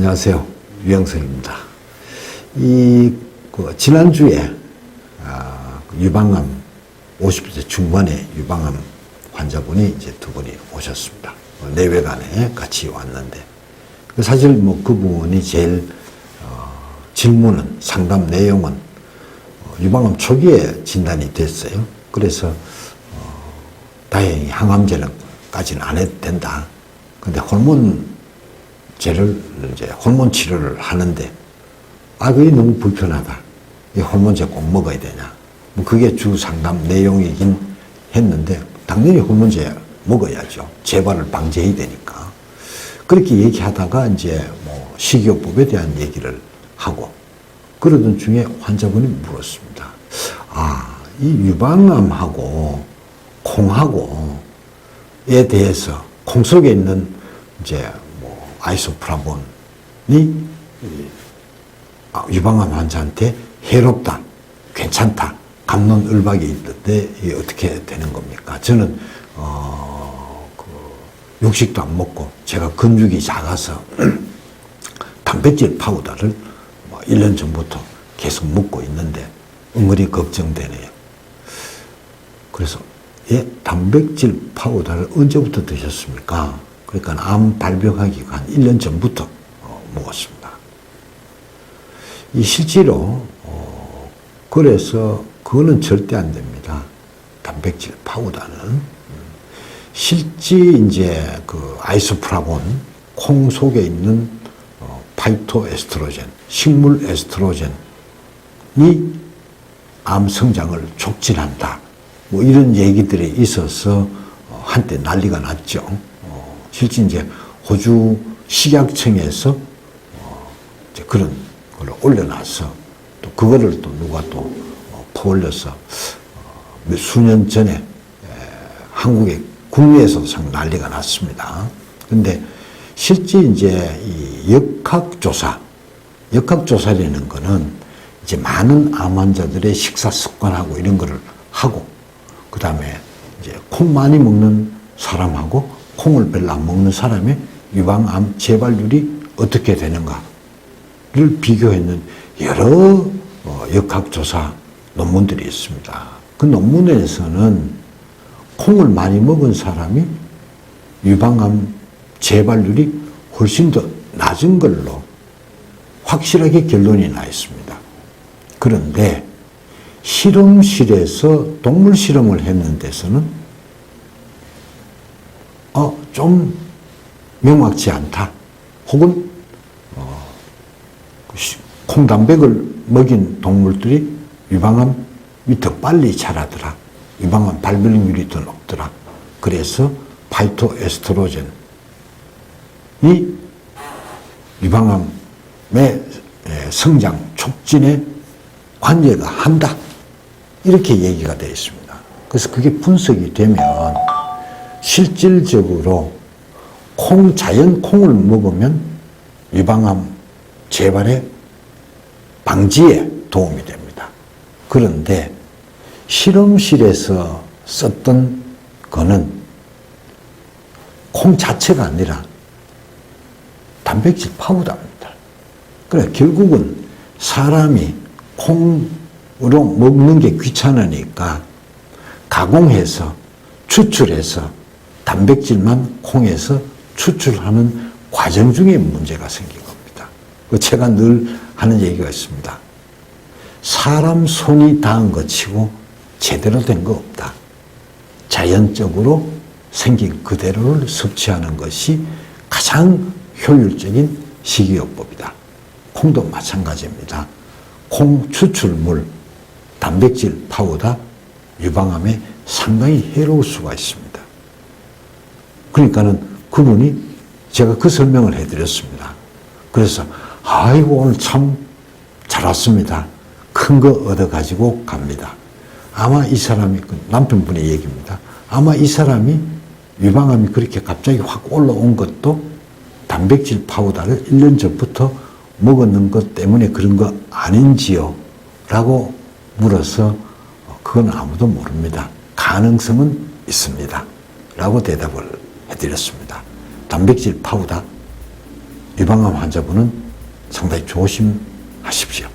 안녕하세요. 유영석입니다. 이, 그, 지난주에, 아, 그 유방암, 50세 중반의 유방암 환자분이 이제 두 분이 오셨습니다. 어, 내외간에 같이 왔는데, 그 사실 뭐 그분이 제일, 어, 질문은, 상담 내용은, 어, 유방암 초기에 진단이 됐어요. 그래서, 어, 다행히 항암제는까지는 안 해도 된다. 근데 호르몬 제를 이제 호르몬 치료를 하는데 아 그게 너무 불편하다. 이 호르몬제 꼭 먹어야 되냐. 뭐 그게 주 상담 내용이긴 했는데 당연히 호르몬제 먹어야죠. 재발을 방지해야 되니까. 그렇게 얘기하다가 이제 뭐 식이요법에 대한 얘기를 하고 그러던 중에 환자분이 물었습니다. 아, 이 유방암하고 콩하고에 대해서 콩 속에 있는 이제 뭐 아이소프라본이 아, 유방암 환자한테 해롭다, 괜찮다, 감론을박이 이게 어떻게 되는 겁니까? 저는 어, 그 육식도 안 먹고 제가 근육이 작아서 단백질 파우더를 뭐 1년 전부터 계속 먹고 있는데 은근히 걱정되네요. 그래서 예, 단백질 파우더를 언제부터 드셨습니까? 그러니까 암 발병하기가 한 1년 전부터 어, 먹었습니다. 이 실제로 어, 그래서 그거는 절대 안 됩니다. 단백질 파우더는 음, 실제 이제 그 아이소프라본 콩 속에 있는 어, 파이토 에스트로겐, 식물 에스트로겐이 암 성장을 촉진한다. 뭐 이런 얘기들이 있어서 어, 한때 난리가 났죠. 어, 실제 이제 호주 식약청에서 어, 이제 그런 걸 올려놔서 또 그거를 또 누가 또 어, 퍼올려서 어, 몇 수년 전에 에, 한국의 국내에서도 상 난리가 났습니다. 근데 실제 이제 이 역학조사, 역학조사라는 거는 이제 많은 암 환자들의 식사 습관하고 이런 거를 하고 그 다음에 이제 콩 많이 먹는 사람하고 콩을 별로 안 먹는 사람의 유방암 재발률이 어떻게 되는가를 비교했는 여러 어, 역학조사 논문들이 있습니다. 그 논문에서는 콩을 많이 먹은 사람이 유방암 재발률이 훨씬 더 낮은 걸로 확실하게 결론이 나 있습니다. 그런데 실험실에서 동물 실험을 했는 데서는 어, 좀 명확치 않다. 혹은 어, 콩단백을 먹인 동물들이 유방암이 더 빨리 자라더라. 유방암 발병률이 더 높더라. 그래서 파이토 에스트로겐이 유방암의 성장 촉진에 관여가 한다. 이렇게 얘기가 되어 있습니다. 그래서 그게 분석이 되면 실질적으로 콩, 자연 콩을 먹으면 유방암 재발의 방지에 도움이 됩니다. 그런데 실험실에서 썼던 거는 콩 자체가 아니라 단백질 파우더입니다. 그래, 결국은 사람이 콩으로 먹는 게 귀찮으니까 가공해서 추출해서 단백질만 콩에서 추출하는 과정 중에 문제가 생긴 겁니다. 그 제가 늘 하는 얘기가 있습니다. 사람 손이 닿은 것 치고 제대로 된 거 없다. 자연적으로 생긴 그대로를 섭취하는 것이 가장 효율적인 식이요법이다. 콩도 마찬가지입니다. 콩 추출물, 단백질 파우더, 유방암에 상당히 해로울 수가 있습니다. 그러니까는 그분이 제가 그 설명을 해드렸습니다. 그래서 아이고 오늘 참 잘 왔습니다. 큰 거 얻어가지고 갑니다. 아마 이 사람이 그 남편분의 얘기입니다. 아마 이 사람이 유방암이 그렇게 갑자기 확 올라온 것도 단백질 파우더를 1년 전부터 먹었는 것 때문에 그런 거 아닌지요? 라고 물어서 그건 아무도 모릅니다. 가능성은 있습니다. 라고 대답을 해드렸습니다. 단백질 파우더 유방암 환자분은 상당히 조심하십시오.